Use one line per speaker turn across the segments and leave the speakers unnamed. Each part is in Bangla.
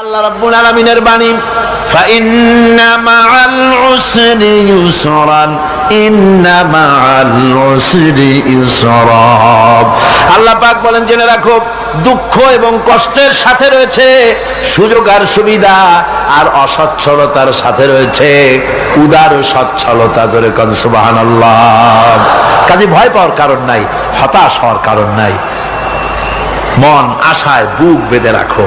আল্লাহ রাব্বুল আলামিনের বাণী উসরি ইউসরান, ইন্না মাআল উসরি ইউসরা আল্লাহ পাক বলেন, জেনে রাখো, দুঃখ এবং কষ্টের সাথে রয়েছে সুযোগ আর সুবিধা, আর অসচ্ছলতার সাথে রয়েছে উদার সচ্ছলতা। জোরে কন কাজে ভয় পাওয়ার কারণ নাই, হতাশ হওয়ার কারণ নাই। মন, আশায় বুক বেঁধে রাখো।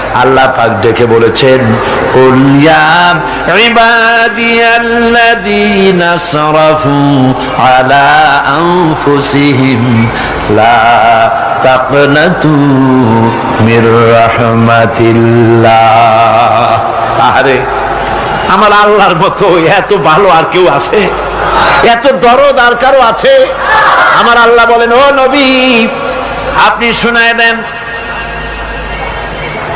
আল্লাহ পাক ডেকে বলেছেন আরে আমার আল্লাহর মতো এত ভালো আর কেউ আছে? এত দরদ আর কারও আছে? আমার আল্লাহ বলেন, ও নবী, আপনি শোনায় দেন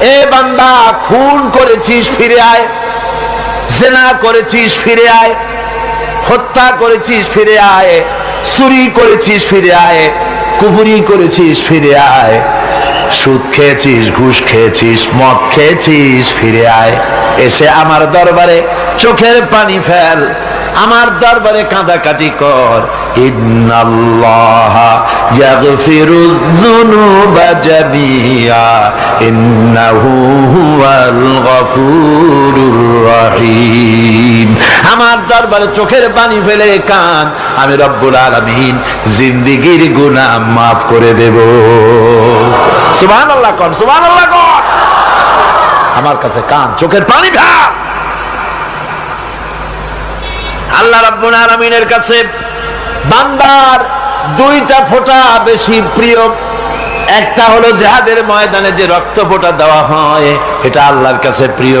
এ বান্দা, খুন করেছিস, ফিরে আয়। জেনা করেছিস, ফিরে আয়। হত্যা করেছিস, ফিরে আয়। চুরি করেছিস, ফিরে আয়। কুপুরি করেছিস, ফিরে আয়। সুদ খেয়েছিস, ঘুষ খেয়েছিস, মদ খেয়েছিস, ফিরে আয়। এসে আমার দরবারে চোখের পানি ফেল। আমার দরবারে কাঁদাকাটি কর। ইন্নাল্লাহা ইয়াগফিরু যুনুবা জামিয়া ইন্নাহু হুয়াল গফুরুর রহিম আমার দরবারে চোখের পানি ফেলে কান, আমি রব্বুল আলামিন জিন্দেগীর গুনাহ মাফ করে দেব। সুবহানাল্লাহ কর সুবহানাল্লাহ কর। আমার কাছে কান, চোখের পানি ফেল আল্লাহ রাব্বুল আলামিনের কাছে বান্দার দুইটা ফোঁটা বেশি প্রিয়। একটা হলো যাদের ময়দানে যে রক্ত ফোঁটা দেওয়া হয়, এটা আল্লাহর কাছে প্রিয়।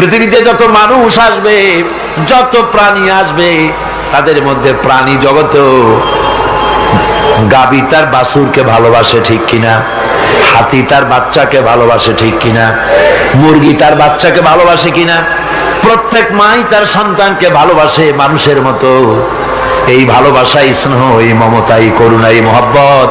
পৃথিবীতে যত মানুষ আসবে, যত প্রাণী আসবে, তাদের মধ্যে প্রাণী জগত গাবি তার বাসুরকে ভালোবাসে ঠিক কিনা? হাতি তার বাচ্চাকে ভালোবাসে ঠিক কিনা? মুরগি তার বাচ্চাকে ভালোবাসে কিনা? প্রত্যেক মাই তার সন্তানকে ভালোবাসে মানুষের মতো। এই ভালোবাসা স্নেহ, এই মমতা, এই করুণা, এই মহব্বত।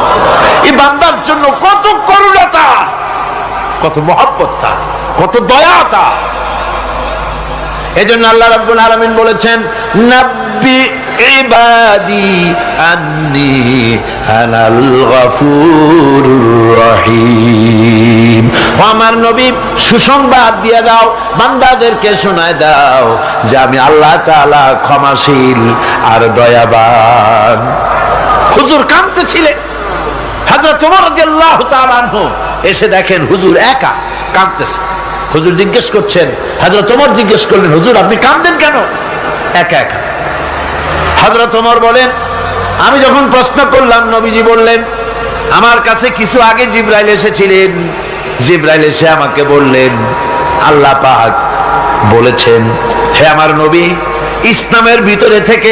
এই বান্দার জন্য কত করুণতা, কত মহব্বত তা কত দয়া তা এজন্য আল্লাহ রাব্বুল আলামিন বলেছেন, নাব্বি ইবাদি আন্নি আনাল গফুরুর রহিম। আমার নবী, সুসংবাদ দিয়ে দাও, বান্দাদেরকে শোনায় দাও যে আমি আল্লাহ তাআলা ক্ষমাশীল আর দয়াবান। হুজুর কাঁদতেছিলেন। হাজরত এসে দেখেন হুজুর একা কাঁদতেছে। হুজুর জিজ্ঞেস করছেন হাজরত তোমার জিজ্ঞেস করলেন, হুজুর, আপনি কাঁদতেন কেন? একা একা। হাজরত তোমার বলেন, আমি যখন প্রশ্ন করলাম, নবীজি বললেন, আমার কাছে কিছু আগে জিব্রাইল এসেছিলেন। জিব্রাইল এসে আমাকে বললেন, আল্লাহ পাক বলেছেন, হে আমার নবী, ইসলামের ভিতরে থেকে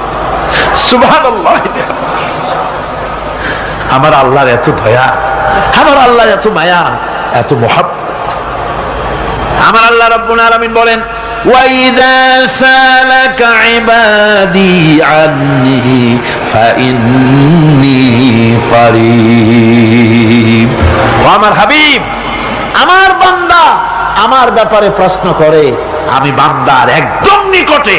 সুবহানাল্লাহ আমার আল্লাহর এত দয়া আমার আল্লাহর এত মায়া এত মহাব্বত আমার আল্লাহ রাব্বুল আলামিন বলেন وَإِذَا سَأَلَكَ عِبَادِي عَنِّي فَإِنِّي قَرِيبٌ ও আমার হাবিব আমার বান্দা আমার ব্যাপারে প্রশ্ন করে আমি বান্দার একদম নিকটে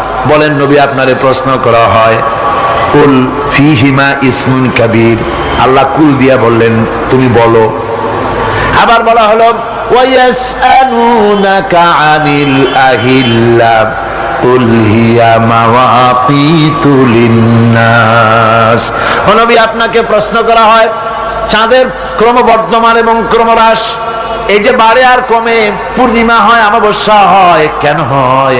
বলেন নবী, আপনারে প্রশ্ন করা হয় কাবির? আল্লাহ কুল দিয়া বললেন, তুমি বলো। আবার বলা হলো আনিল আহিল্লা আপনাকে প্রশ্ন করা হয়, চাঁদের ক্রমবর্ধমান এবং ক্রমহ্রাস, এই যে বাড়ে আর কমে, পূর্ণিমা হয়, অমাবস্যা হয়, কেন হয়?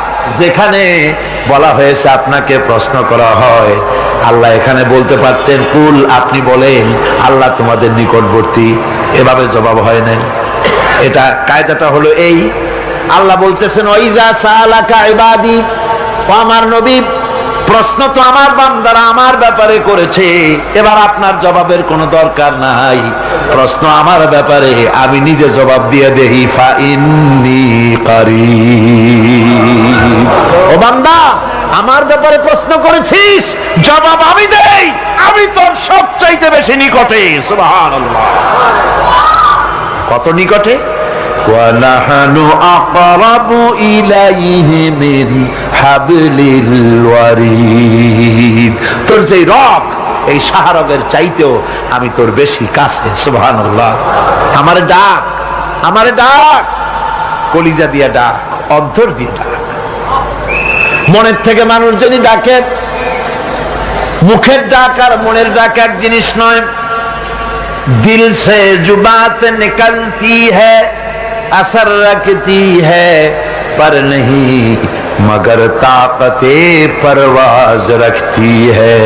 যেখানে বলা হয়েছে আপনাকে প্রশ্ন করা হয়, আল্লাহ এখানে বলতে পারতেন, কুল, আপনি বলেন, আল্লাহ তোমাদের নিকটবর্তী। এভাবে জবাব হয় নাই। এটা কায়দাটা হলো এই। আল্লাহ বলতেছেন ওইজা সালাকা ইবাদি আমার নবী প্রশ্ন তো আমার বান্দারা আমার ব্যাপারে করেছে। এবার আপনার জবাবের কোনো দরকার নাই। প্রশ্ন আমার ব্যাপারে, আমি নিজে জবাব দিয়ে দেহি ও বান্দা, আমার ব্যাপারে প্রশ্ন করেছিস? জবাব আমি দেই। আমি তোর সবচাইতে বেশি নিকটে কত নিকটে? ونحن أقرب إليه من حبل الوريد. তোর যেই রব, এই সাহারবের চাইতেও আমি তোর বেশি কাছে সুবহান আমার ডাক আমার ডাক। কলিজা দিয়া ডাক, অন্তর দিয়ে ডাক। মনের থেকে মানুষ যদি ডাকে, মুখের ডাক আর মনের ডাক এক জিনিস নয়। দিল সে জুবাত নিকলতি হ্যাঁ असर रखती है पर नहीं मगर ताकते परवाज रखती है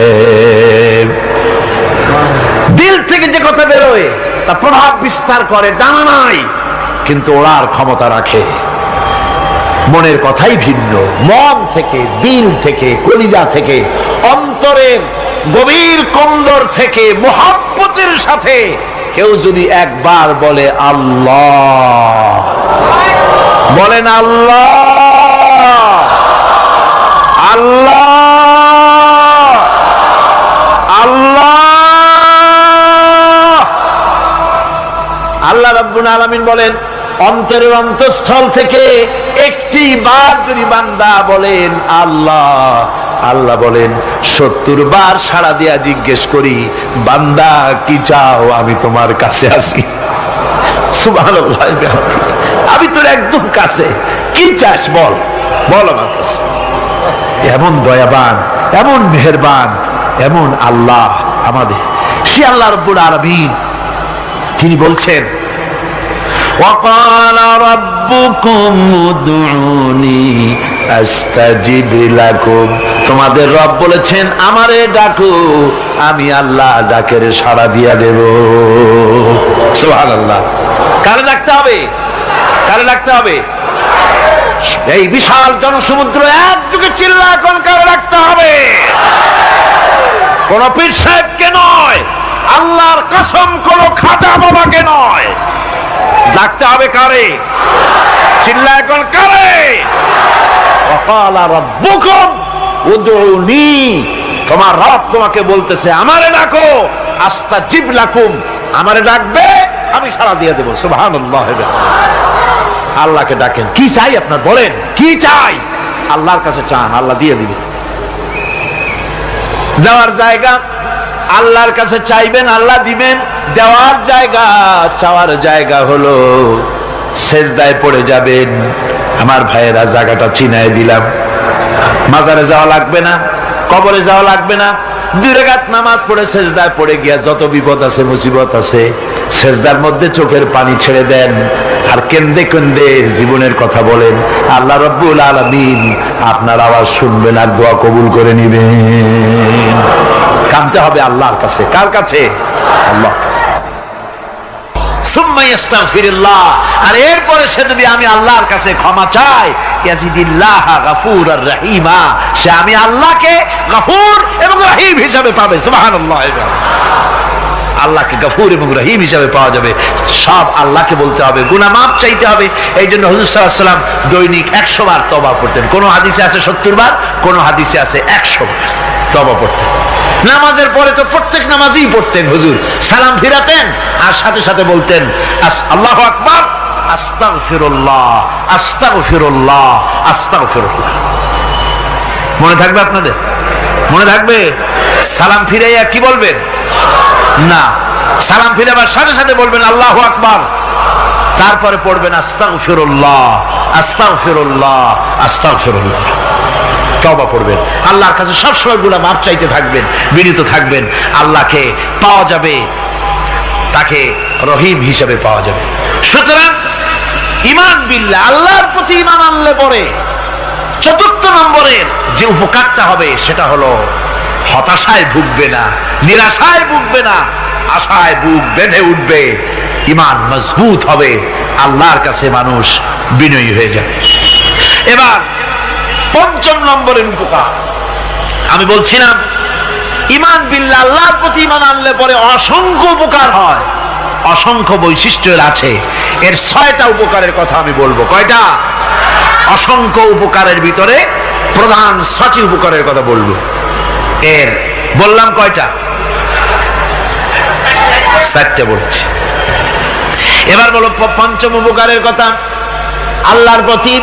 দিল থেকে যে কথা বেরোয় তা প্রভাব বিস্তার করে ডানা নাই কিন্তু ওড়ার ক্ষমতা রাখে মনের কথাই ভিন্ন মন থেকে দিল থেকে কলিজা থেকে অন্তরের গভীর কন্দর থেকে মোহাব্বতের সাথে কেউ যদি একবার বলে আল্লাহ বলেন আল্লাহ আল্লাহ আল্লাহ। আল্লাহ রাব্বুল আলামিন বলেন, অন্তরের অন্তঃস্থল থেকে একটি বার যদি বান্দা বলেন আল্লাহ আল্লাহ বলেন সত্তর বার সাড়া দিয়া জিজ্ঞেস করি বান্দা কি চাও আমি তোমার কাছে আসি সুবহানাল্লাহ আমি তোর একদম কাছে কি চাস বল বল আমার কাছে এমন দয়াবান এমন মেহেরবান এমন আল্লাহ আমাদের সে আল্লাহ রব্বুল আলামিন তিনি বলছেন وقال ربكم ادعوني তোমাদের রব বলেছেন, আমারে ডাকু, আমি আল্লাহ ডাকের সাড়া দিয়া দেব। আল্লাহ কারে ডাকতে হবে? কারে ডাকতে হবে? এই বিশাল জনসমুদ্র একযোগে চিল্লা, এখন কারে ডাকতে হবে? কোন পীর সাহেবকে নয়, আল্লাহর কসম কোন খাজা বাবাকে নয়। ডাকতে হবে কারে? চিল্লা এখন কারে? তোমার রব তোমাকে বলতেছে, আমারে ডাকো আস্তা জীব লাকুম। আমারে ডাকবে, আমি সারা দিয়ে দেবো। সুভান আল্লাহকে ডাকেন। কি চাই আপনার বলেন? কি চাই? আল্লাহর কাছে চান, আল্লাহ দিয়ে দিবে। দেওয়ার জায়গা, আল্লাহর কাছে চাইবেন, আল্লাহ দিবেন। দেওয়ার জায়গা, চাওয়ার জায়গা হলো সেজদায় পড়ে যাবেন। আমার ভাইয়েরা জায়গাটা চিনায় দিলাম। মাজারে যাওয়া লাগবে না, কবরে যাওয়া লাগবে না। দীর্ঘাত নামাজ পড়ে সেজদায় পড়ে গিয়া যত বিপদ আছে, মুসিবত আছে, সেজদার মধ্যে চোখের পানি ছেড়ে দেন। আর কেন্দে কেন্দে জীবনের কথা বলেন। আল্লাহ রব্বুল আলমিন আপনার আওয়াজ শুনবেন আর দোয়া কবুল করে নিবেন। কানতে হবে আল্লাহর কাছে। কার কাছে? আল্লাহর কাছে। আর এরপরে সে যদি আমি আল্লাহকে গাফুর এবং রাহিম হিসাবে পাবে। সুবহানাল্লাহ। আল্লাহকে গফুর এবং রহিম হিসাবে পাওয়া যাবে। সব আল্লাহকে বলতে হবে গুনা মাপ চাইতে হবে। এই জন্য হজুর সাল্লাম দৈনিক একশো বার তবা পড়তেন কোনো হাদিসে আছে সত্তর বার, কোনো হাদিসে আছে একশো বার তবা পড়তেন নামাজের পরে তো প্রত্যেক নামাজই পড়তেন হুজুর। সালাম ফিরাতেন আর সাথে সাথে বলতেন আল্লাহু আকবার, আস্তাগফিরুল্লাহ আস্তাগফিরুল্লাহ আস্তাগফিরুল্লাহ। মনে থাকবে আপনাদের? মনে থাকবে? সালাম ফিরাইয়া কি বলবেন? না। সালাম ফিরাবার সাথে সাথে বলবেন, আল্লাহু আকবার। তারপরে পড়বেন, আস্তাগফিরুল্লাহ আস্তাগফিরুল্লাহ আস্তাগফিরুল্লাহ। তবা করবেন। আল্লাহর কাছে সবসময়গুলা মাপ চাইতে থাকবেন, বিনীত থাকবেন। আল্লাহকে পাওয়া যাবে, তাকে রহিম হিসেবে পাওয়া যাবে। সুতরাং ইমান বিল্লা আল্লাহর প্রতি ইমান আনলে পরে চতুর্থ নম্বরের যে উপকারটা হবে, সেটা হলো হতাশায় ভুগবে না, নিরাশায় ভুগবে না, আশায় বুক বেঁধে উঠবে ইমান মজবুত হবে, আল্লাহর কাছে মানুষ বিনয়ী হয়ে যাবে। এবার পঞ্চম নম্বরের উপকার। আমি বলছিলাম ইমান বিল্লা আল্লাহর প্রতি ইমান আনলে পরে অসংখ্য উপকার হয়। অসংখ্য বৈশিষ্ট্যের আছে। এর ছয়টা উপকারের কথা আমি বলব। কয়টা? অসংখ্য উপকারের ভিতরে প্রধান ছটি উপকারের কথা বলব। এর, বললাম কয়টা? চারটে বলছি। এবার বলো পঞ্চম উপকারের কথা। আল্লাহর প্রতি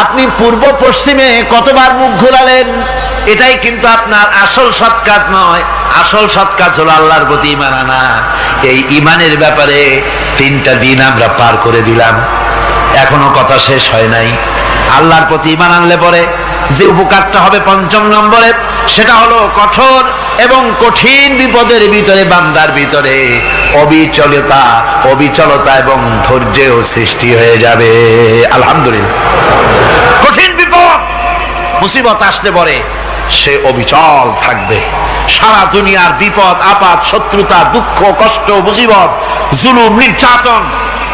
আপনি পূর্ব পশ্চিমে কতবার মুখ ঘোরালেন? এটাই কিন্তু আপনার আসল সৎ কাজ নয়। আসল সৎ কাজ হলো আল্লাহর প্রতি ইমান আনা। এই ইমানের ব্যাপারে তিনটা দিন আমরা পার করে দিলাম। এখনও কথা শেষ হয় নাই। আল্লাহর প্রতি ইমান আনলে পরে যে উপকারটা হবে পঞ্চম নম্বরে, সেটা হলো কঠোর এবং কঠিন বিপদের ভিতরে, বান্দার ভিতরে। অবিচলতা অবিচলতা এবং ধৈর্যেও সৃষ্টি হয়ে যাবে। আলহামদুলিল্লাহ। কঠিন বিপদ, মুসিবত আসতে পরে সে অবিচল থাকবে। সারা দুনিয়ার বিপদ, আপাত, শত্রুতা, দুঃখ, কষ্ট, মুসিবত, জুলুম, নির্যাতন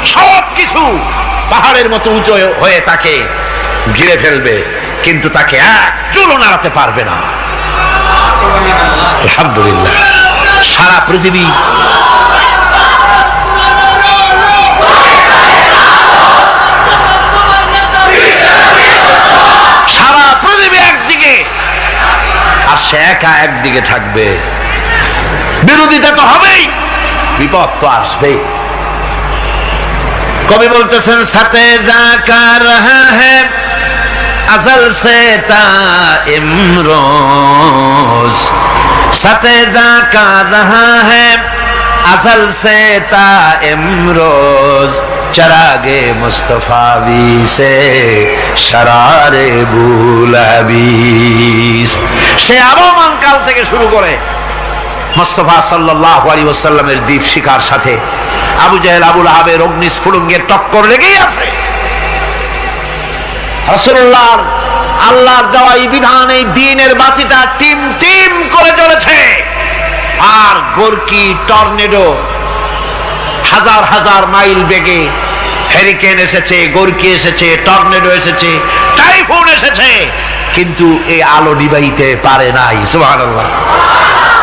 সব কিছু পাহাড়ের মতো উঁচু হয়ে তাকে ঘিরে ফেলবে। কিন্তু তাকে এক চুলো নাড়াতে পারবে না। আলহামদুলিল্লাহ। সারা পৃথিবী সারা পৃথিবী একদিকে, আর সে একা একদিকে থাকবে। বিরোধিতা তো হবেই, বিপদ তো আসবেই। কবি বলতেছেন, সাথে যা কার রহা হ্যাঁ असल से ता इमरोज सतेजा का रहा है असल से ता इमरोज चरागे मुस्तफावी से शरारे বুলাবিস সে আবহমান কাল থেকে শুরু করে মোস্তফা সাল্লাহ আলী ওসাল্লামের দ্বীপ শিকার সাথে আবু জাহেল আবুল আহাবের অগ্নি স্ফুলঙ্গের টক্কর লেগেই আছে রসুল্লাহর আল্লাহর দেওয়া এই বিধান, এই দিনের বাতিটা টিম টিম করে চলেছে। আর গোরকি, টর্নেডো, হাজার হাজার মাইল বেগে হেরিকেন এসেছে, গোরকি এসেছে, টর্নেডো এসেছে, টাইফুন এসেছে। কিন্তু এই আলো নিবাইতে পারে নাই, সুবহানাল্লাহ।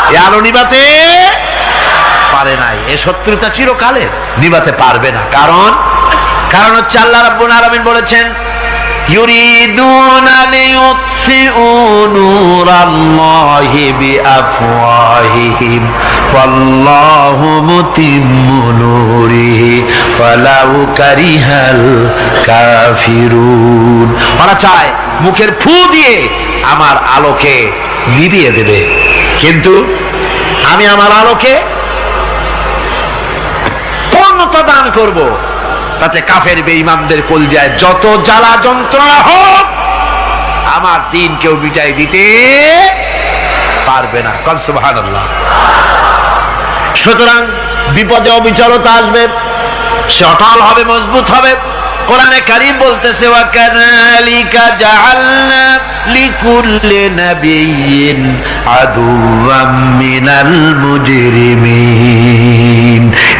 এই আলো নিবাতে পারে নাই। এ শত্রুতা চিরকালে নিবাতে পারবে না। কারণ? কারণ হচ্ছে আল্লাহ রাব্বুল আলামিন বলেছেন يريدون ليطفئوا نور الله بأفواههم والله متم نوره ولو كره الكافرون ওরা চায় মুখের ফু দিয়ে আমার আলোকে নিভিয়ে দেবে কিন্তু আমি আমার আলোকে পূর্ণতা দান করব তাতে কাফের বেঈমানদের কলজায় যত জ্বালা যন্ত্রণা হোক, আমার দিন কেউ বিজয় দিতে পারবে না। কন সুবহানাল্লাহ। সুতরাং বিপদে অবিচলতা আসবে, সে অটল হবে, মজবুত হবে। কোরআনে কারিম বলতেছে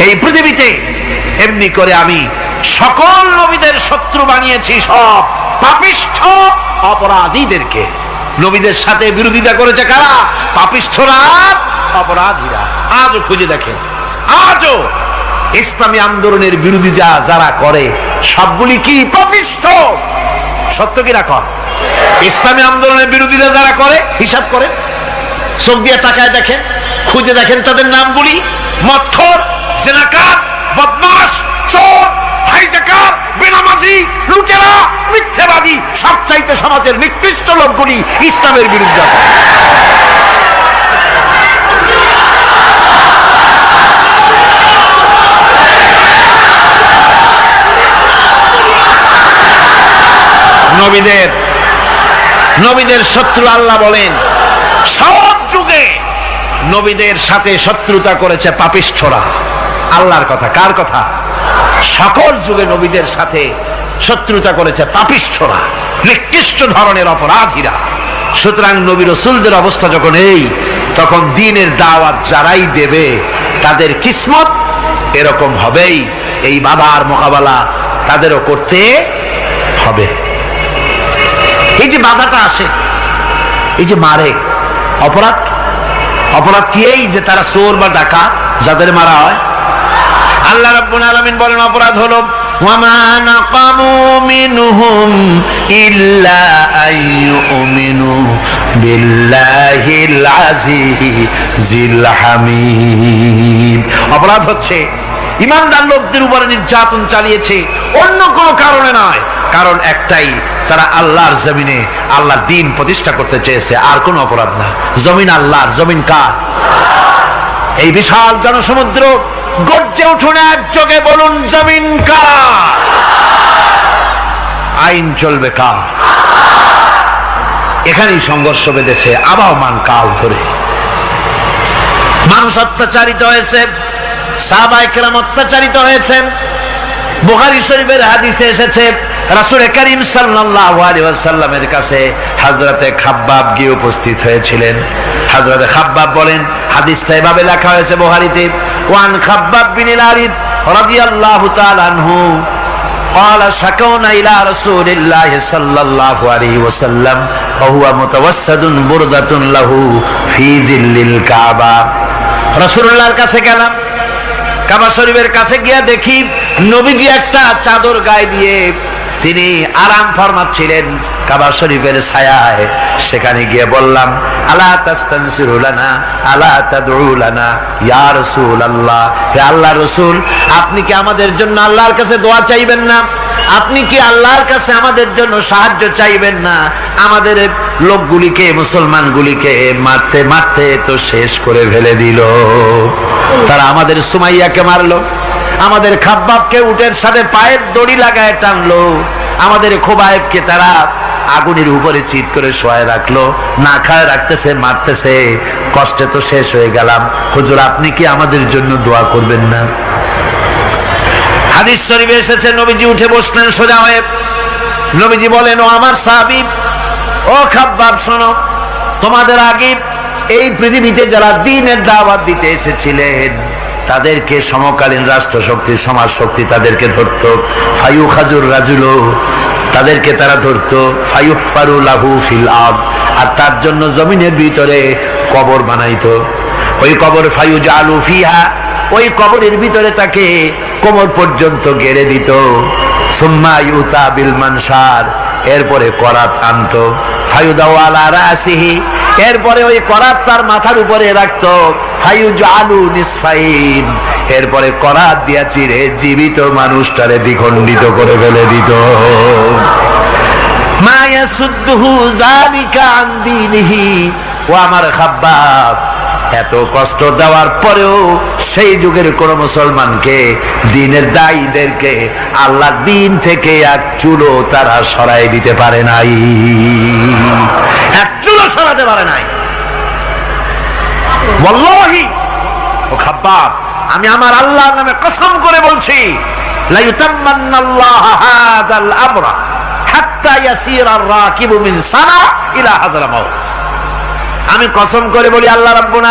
এই পৃথিবীতে এমনি করে আমি সকল নবীদের শত্রু বানিয়েছি সব। পাপিষ্ঠ অপরাধীদেরকে। নবীদের সাথে বিরোধিতা করেছে কারা? পাপিষ্ঠরা, অপরাধীরা। আজও খুঁজে দেখেন। আজও ইসলামী আন্দোলনের বিরোধিতা যারা করে, সবগুলি কি পাপিষ্ঠ? সত্য কি রাখ ইসলামী আন্দোলনের বিরোধিতা যারা করে, হিসাব করে চোখ দিয়ে তাকায় দেখেন, খুঁজে দেখেন তাদের নামগুলি। মৎখর সেনাকার বদমাস চোর সমাজের নিকৃষ্ট লোকগুলি ইসলামের বিরুদ্ধে নবীদের নবীদের শত্রু আল্লাহ বলেন, সব যুগে নবীদের সাথে শত্রুতা করেছে পাপিষ্ঠরা। আল্লাহর কথা, কার কথা? সকল যুগে নবীদের সাথে শত্রুতা করেছে পাপিষ্ঠরা, নিকৃষ্ট ধরনের অপরাধীরা। সুতরাং নবী রসুলদের অবস্থা যখন এই, তখন দিনের দাওয়াত যারাই দেবে, তাদের কিসমত এরকম হবেই। এই বাধার মোকাবেলা তাদেরও করতে হবে। এই যে বাধাটা আসে, এই যে মারে, অপরাধ অপরাধ কি এই যে তারা চোর বা ডাকা যাদের মারা হয়? আল্লাহ রাব্বুল আলামিন বলেন, অপরাধ হলো, ওয়ামা নাকামু মিনহুম ইল্লা আইয়ুমিনু বিল্লাহিল আজিজিল হামিদ। অপরাধ হচ্ছে, ইমানদার লোকদের উপরে নির্যাতন চালিয়েছে, অন্য কোনো কারণে নয়, কারণ একটাই, তারা আল্লাহর জমিনে আল্লাহর দিন প্রতিষ্ঠা করতে চেয়েছে, আর কোনো অপরাধ না। জমিন আল্লাহর, জমিন কার? এই বিশাল জনসমুদ্র গর্জে উঠুন এক যোগে বলুন, জমিন কার? আইন চলবে কার? এখানেই সংঘর্ষ বেঁধেছে, আবহমান কাল ধরে। মানুষ অত্যাচারিত হয়েছে সাহবাইকেরাম অত্যাচারিত হয়েছে। বুখারী শরীফের হাদিসে এসেছে, রাসূল করিম আলাইহি কাছে হাজরাতে খাব্বাব গিয়ে উপস্থিত হয়েছিলেন। হযরতে খাব্বাব বলেন, হাদিসটা এভাবে লেখা হয়েছে বুখারীতে ওয়ান খাব্বাব বিন আরিদ রাদিয়াল্লাহু তাআলা আনহু قال شكونا إلى رسول الله صلى الله عليه وسلم وهو متوسد بردة له في ظل الكعبة رسول الله কাছে গেলাম কাবা শরীফের কাছে গিয়া দেখি নবীজি একটা চাদর গায়ে দিয়ে তিনি আরাম ফরমাচ্ছিলেন কাবা শরীফের ছায়ায় সেখানে গিয়ে বললাম, আলা তাস্তানসিরুলানা আলা তাদউলানা ইয়া রাসূলুল্লাহ, হে আল্লাহ রাসূল, আপনি কি আমাদের জন্য আল্লাহর কাছে দোয়া চাইবেন না? আপনি কি আল্লাহর কাছে আমাদের জন্য সাহায্য চাইবেন না? আমাদের লোকগুলিকে, মুসলমানগুলিকে মারতে মারতে তো শেষ করে ফেলে দিল। তারা আমাদের সুমাইয়াকে মারলো, আমাদের খাব্বাবকে উটের সাথে পায়ের দড়ি লাগায় টানলো, আমাদের খোবায়েবকে তারা আগুনের উপরে চিত করে শোয়ায় রাখল, না খায় রাখতেছে, মারতেছে, কষ্টে তো শেষ হয়ে গেলাম। হুজুর, আপনি কি আমাদের জন্য দোয়া করবেন না? হাদিস শরীফে এসেছে, নবীজি উঠে বসলেন সোজা হয়ে। নবীজি বলেন, ও আমার সাহাবী, ও খাব্বাব, শোনো, তোমাদের আগে এই পৃথিবীতে যারা দিনের দাওয়াত দিতে এসেছিলেন, তাদেরকে সমকালীন রাষ্ট্র শক্তি সমাজ শক্তি তাদেরকে ধরত। ফায়ু খাজুর রাজুল তাদেরকে তারা ধরত ফায়ু ফারু লাহু ফিল আব আর তার জন্য জমিনের ভিতরে কবর বানাইত। ওই কবর ফায়ু আলু ফিহা, ওই কবরের ভিতরে তাকে কোমর পর্যন্ত গেড়ে দিত। সুম্মা ইউতা বিল মানসার এরপরে করাত আনতো ফায়ুদাওয়ালা রাসিহি। এরপরে ওই করাত তার মাথার উপরে রাখতো। ফায়ু জালু নিসফাইন। এরপরে করাত দিয়া চিরে জীবিত মানুষটারে দ্বিখণ্ডিত করে ফেলে দিত। মায়া সুদ্দুহু জালিকা আন দীনিহি। ও আমার খাব্বাব এত কষ্ট দেওয়ার পরেও সেই যুগের কোন মুসলমানকে, দিনের দায়ীদেরকে আল্লাহ দিন থেকে এক চুলো তারা সরাই দিতে পারে নাই। এক চুলো সরাতে পারে নাই। ও আমি আমার আল্লাহর নামে কসম করে বলছি হাত্তা ইয়াসিরার রাকিবু মিন সানা ইলা হাযরামাউত আমি কসম করে বলি আল্লাহ রাব্বুল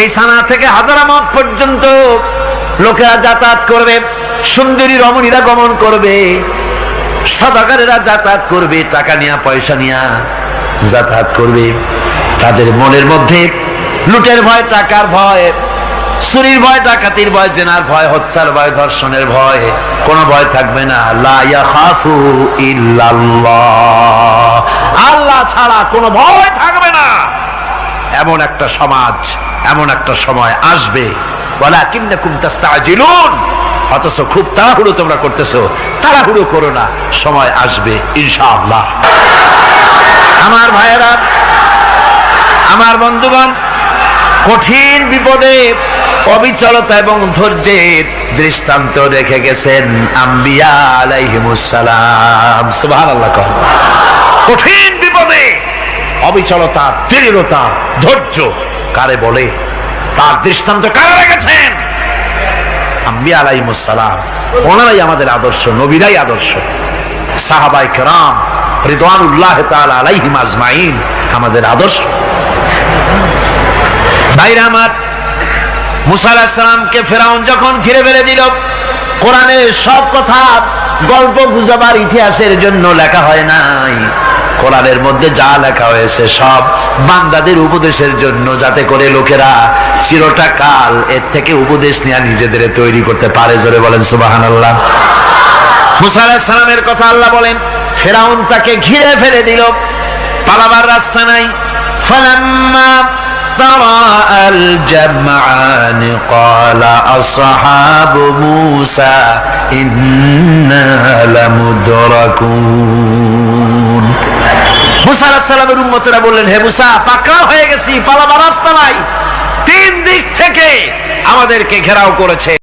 এই সানা থেকে হাজারামত পর্যন্ত লোকেরা যাতায়াত করবে, সুন্দরী রমণীরা গমন করবে সদাগারেরা যাতায়াত করবে, টাকা নিয়া, পয়সা নিয়া যাতায়াত করবে। তাদের মনের মধ্যে লুটের ভয়, টাকার ভয়, চুরির ভয়, ডাকাতির ভয়, জেনার ভয়, হত্যার ভয়, ধর্ষণের ভয়, কোনো ভয় থাকবে না। লা ইয়াখাফু ইল্লাল্লাহ। ছাড়া কোনো ভয় থাকবে না। এমন একটা সমাজ, এমন একটা সময় আসবে। বলা কিন্না কুমতাস্তাজিলুন অথচ খুব তাড়াহুড়ো তোমরা করতেছো। তাড়াহুড়ো করো না, সময় আসবে, ইনশাআল্লাহ। আমার ভাইয়েরা, আমার বন্ধুগণ, কঠিন বিপদে, অবিচলতা এবং ধৈর্যের দৃষ্টান্ত রেখে গেছেন আম্বিয়া আলাইহিমুসসালাম সুবহানাল্লাহ কহ। কঠিন বিপদে। অবিচলতা দৃঢ়তা ধৈর্য। কারে বলে? তার দৃষ্টান্ত কারা রেখেছেন? আম্বিয়া আলাইহিমুসসালাম ওনারাই আমাদের আদর্শ, নবীরাই আদর্শ। সাহাবাই কেরাম রিদওয়ানুল্লাহ তাআলা আলাইহিম আজমাইন আমাদের আদর্শ। ভাইরা আমার ফেরাউন যখন ঘিরে ফেলে দিল, কোরআনের সব কথা গল্প গুজবার ইতিহাসের জন্য লেখা হয় নাই। কোরআনের মধ্যে যা লেখা হয়েছে সব বান্দাদের উপদেশের জন্য যাতে করে লোকেরা চিরটা কাল এর থেকে উপদেশ নেওয়া নিজেদের তৈরি করতে পারে জোরে বলেন সুবাহান আল্লাহ মুসা আলাহিসামের কথা আল্লাহ বলেন ফেরাউন তাকে ঘিরে ফেলে দিল পালাবার রাস্তা নাই ফালাম্মা تراءى الجمعان قال أصحاب موسى إنا لمدركون মুসা আলাহিস সালামের উম্মতেরা বললেন, হে মুসা, পাকড়াও হয়ে গেছি, পালাবার রাস্তা নাই। তিন দিক থেকে আমাদেরকে ঘেরাও করেছে।